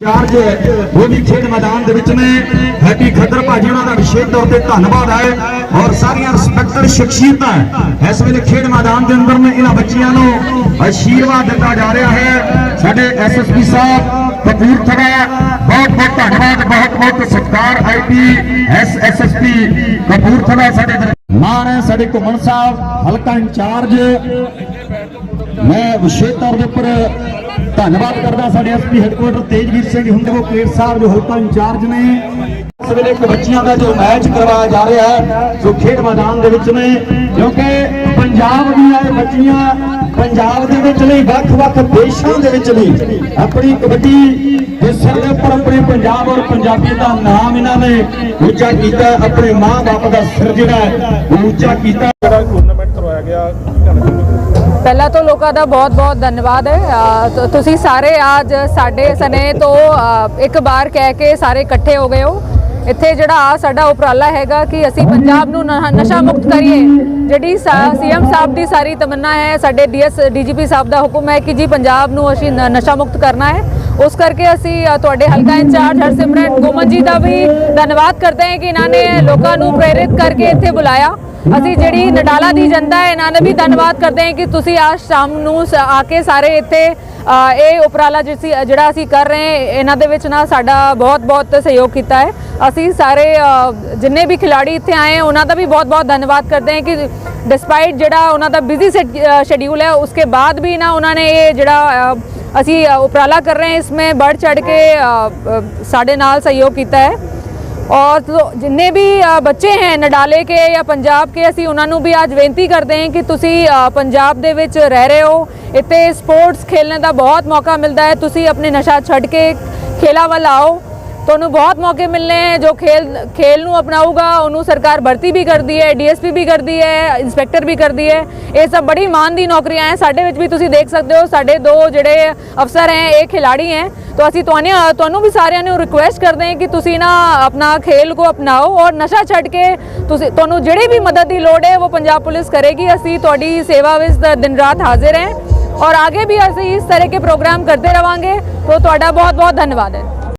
Charge ਉਹ ਵੀ ਖੇਡ ਮੈਦਾਨ ਦੇ ਵਿੱਚ ਨੇ। ਹੈਪੀ ਖੱਦਰ ਭਾਜੀ, ਉਹਨਾਂ ਦਾ ਵਿਸ਼ੇਸ਼ ਤੌਰ ਤੇ ਧੰਨਵਾਦ ਹੈ ਔਰ ਸਾਰੀਆਂ ਰਿਸਪੈਕਟਡ ਸ਼ਖਸੀਅਤਾਂ ਇਸ ਵੇਲੇ ਖੇਡ ਮੈਦਾਨ ਦੇ ਅੰਦਰ ਨੇ। ਇਹਨਾਂ ਬੱਚਿਆਂ ਨੂੰ ਅਸ਼ੀਰਵਾਦ ਦਿੱਤਾ ਜਾ ਰਿਹਾ ਹੈ। ਸਾਡੇ ਐਸਐਸਪੀ ਸਾਹਿਬ ਕਪੂਰਥਲਾ ਬਹੁਤ ਬਹੁਤ ਧੰਨਵਾਦ, ਬਹੁਤ ਬਹੁਤ ਸਤਿਕਾਰ ਆਈਪੀ ਐਸਐਸਪੀ ਕਪੂਰਥਲਾ ਸਾਡੇ ਮਾਨ ਹੈ ਸਾਡੇ ਘੁੰਮਣ ਸਾਹਿਬ, ਹਲਕਾ ਇੰਚਾਰਜ। ਮੈਂ ਵਿਸ਼ੇਸ਼ ਤੌਰ ਦੇ ਉੱਪਰ ਧੰਨਵਾਦ ਕਰਦਾ ਸਾਡੇ ਐਸਪੀ ਹੈਡਕੁਆਟਰ ਤੇਜਵੀਰ ਸਿੰਘ ਹੁੰਦਵੋ ਕੇਰ ਸਾਹਿਬ ਜੋ ਹਲਕਾ ਇੰਚਾਰਜ ਨੇ। ਇਸ ਵੇਲੇ ਇੱਕ ਦਾ ਜੋ ਮੈਚ ਕਰਵਾਇਆ ਜਾ ਰਿਹਾ ਹੈ, ਜੋ ਖੇਡ ਮੈਦਾਨ ਦੇ ਵਿੱਚ ਨੇ ਕਿਉਂਕਿ ਪੰਜਾਬ ਦੀਆਂ ਬੱਚੀਆਂ ਪੰਜਾਬ ਦੇ ਵਿੱਚ ਨਹੀਂ, ਵੱਖ-ਵੱਖ ਦੇਸ਼ਾਂ ਦੇ ਵਿੱਚ ਨਹੀਂ, ਆਪਣੀ ਕਬੱਡੀ ਦੇ ਸਿਰ ਦੇ ਉੱਪਰ ਆਪਣੇ ਪੰਜਾਬ ਔਰ ਪੰਜਾਬੀ ਦਾ ਨਾਮ ਇਹਨਾਂ ਨੇ ਉੱਚਾ ਕੀਤਾ, ਆਪਣੇ ਮਾਂ-ਬਾਪ ਦਾ ਸਿਰ ਜਿਹੜਾ ਹੈ ਉੱਚਾ ਕੀਤਾ। ਪਹਿਲਾਂ ਤੋਂ ਲੋਕਾਂ ਦਾ ਬਹੁਤ-ਬਹੁਤ ਧੰਨਵਾਦ ਹੈ। ਤੁਸੀਂ ਸਾਰੇ ਅੱਜ ਸਾਡੇ ਸਨੇ ਤੋਂ ਇੱਕ ਵਾਰ ਕਹਿ ਕੇ ਸਾਰੇ ਇਕੱਠੇ ਹੋ ਗਏ ਹੋ। ਇੱਥੇ ਜਿਹੜਾ ਆ ਸਾਡਾ ਉਪਰਾਲਾ ਹੈਗਾ ਕਿ ਅਸੀਂ ਪੰਜਾਬ ਨੂੰ ਨਸ਼ਾ ਮੁਕਤ ਕਰੀਏ। ਜਿਹੜੀ ਸੀਐਮ ਸਾਹਿਬ ਦੀ ਸਾਰੀ ਤਮੰਨਾ ਹੈ, ਸਾਡੇ ਡੀਐਸ, ਡੀਜੀਪੀ ਸਾਹਿਬ ਦਾ ਹੁਕਮ ਹੈ ਕਿ ਜੀ ਪੰਜਾਬ ਨੂੰ ਅਸੀਂ ਨਸ਼ਾ ਮੁਕਤ ਕਰਨਾ ਹੈ। ਉਸ ਕਰਕੇ ਅਸੀਂ ਤੁਹਾਡੇ ਹਲਕਾ ਇੰਚਾਰਜ ਹਰਸਿਮਰਨ ਗੋਮਨ ਜੀ ਦਾ ਵੀ ਧੰਨਵਾਦ ਕਰਦੇ ਹਾਂ ਕਿ ਇਹਨਾਂ ਨੇ ਲੋਕਾਂ ਨੂੰ ਪ੍ਰੇਰਿਤ ਕਰਕੇ ਇੱਥੇ ਬੁਲਾਇਆ। ਅਸੀਂ ਜਿਹੜੀ ਨਡਾਲਾ ਦੀ ਜਨਤਾ ਹੈ, ਇਹਨਾਂ ਦਾ ਵੀ ਧੰਨਵਾਦ ਕਰਦੇ ਹਾਂ ਕਿ ਤੁਸੀਂ ਅੱਜ ਸ਼ਾਮ ਨੂੰ ਆ ਕੇ ਸਾਰੇ ਇੱਥੇ ਇਹ ਉਪਰਾਲਾ ਜਿਹੜਾ ਅਸੀਂ ਕਰ ਰਹੇ ਇਹਨਾਂ ਦੇ ਵਿੱਚ ਨਾ ਸਾਡਾ ਬਹੁਤ ਬਹੁਤ ਸਹਿਯੋਗ ਕੀਤਾ ਹੈ। ਅਸੀਂ ਸਾਰੇ ਜਿੰਨੇ ਵੀ ਖਿਲਾੜੀ ਇੱਥੇ ਆਏ ਉਹਨਾਂ ਦਾ ਵੀ ਬਹੁਤ ਬਹੁਤ ਧੰਨਵਾਦ ਕਰਦੇ ਹਾਂ ਕਿ ਡਿਸਪਾਈਟ ਜਿਹੜਾ ਉਹਨਾਂ ਦਾ ਬਿਜ਼ੀ ਸ਼ੈਡਿਊਲ ਹੈ, ਉਸਕੇ ਬਾਅਦ ਵੀ ਨਾ ਉਹਨਾਂ ਨੇ ਇਹ ਜਿਹੜਾ ਅਸੀਂ ਉਪਰਾਲਾ ਕਰ ਰਹੇ ਹਾਂ, ਇਸ ਵਿੱਚ ਬੜ ਚੜ ਕੇ ਸਾਡੇ ਨਾਲ ਸਹਿਯੋਗ ਕੀਤਾ ਹੈ। ਔਰ ਤੋ ਜਿੰਨੇ ਵੀ ਬੱਚੇ ਹੈ ਨਡਾਲੇ ਕੇ ਜਾਂ ਪੰਜਾਬ ਕੇ, ਅਸੀਂ ਉਹਨਾਂ ਨੂੰ ਵੀ ਅੱਜ ਬੇਨਤੀ ਕਰਦੇ ਹਾਂ ਕਿ ਤੁਸੀਂ ਪੰਜਾਬ ਦੇ ਵਿੱਚ ਰਹਿ ਰਹੇ ਹੋ। ਇੱਥੇ ਸਪੋਰਟਸ ਖੇਲਣ ਦਾ ਬਹੁਤ ਮੌਕਾ ਮਿਲਦਾ ਹੈ। ਤੁਸੀਂ ਆਪਣੇ ਨਸ਼ਾ ਛੱਡ ਕੇ ਖੇਲਾਂ ਵੱਲ ਆਓ। तो उन्हें बहुत मौके मिलने हैं, जो खेल खेल अपनाऊगा उन्होंने सरकार भर्ती भी कर दी है डीएसपी भी कर दी है, इंस्पेक्टर भी कर दी है। ये सब बड़ी मान दी नौकरियाँ हैं। साढ़े बच्चे भी तुम देख सकते हो साढ़े दो जड़े अफसर हैं, एक खिलाड़ी हैं। तो असं तो तुम भी सारे ने रिक्वेस्ट करते हैं कि तुम ना अपना खेल को अपनाओ और नशा छड़ के तुम जड़ी भी मदद की लड़ है, वो पंजाब पुलिस करेगी। असी थोड़ी सेवा में दिन रात हाजिर हैं। और आगे भी असं इस तरह के प्रोग्राम करते रहेंगे तो थोड़ा बहुत बहुत धन्यवाद है।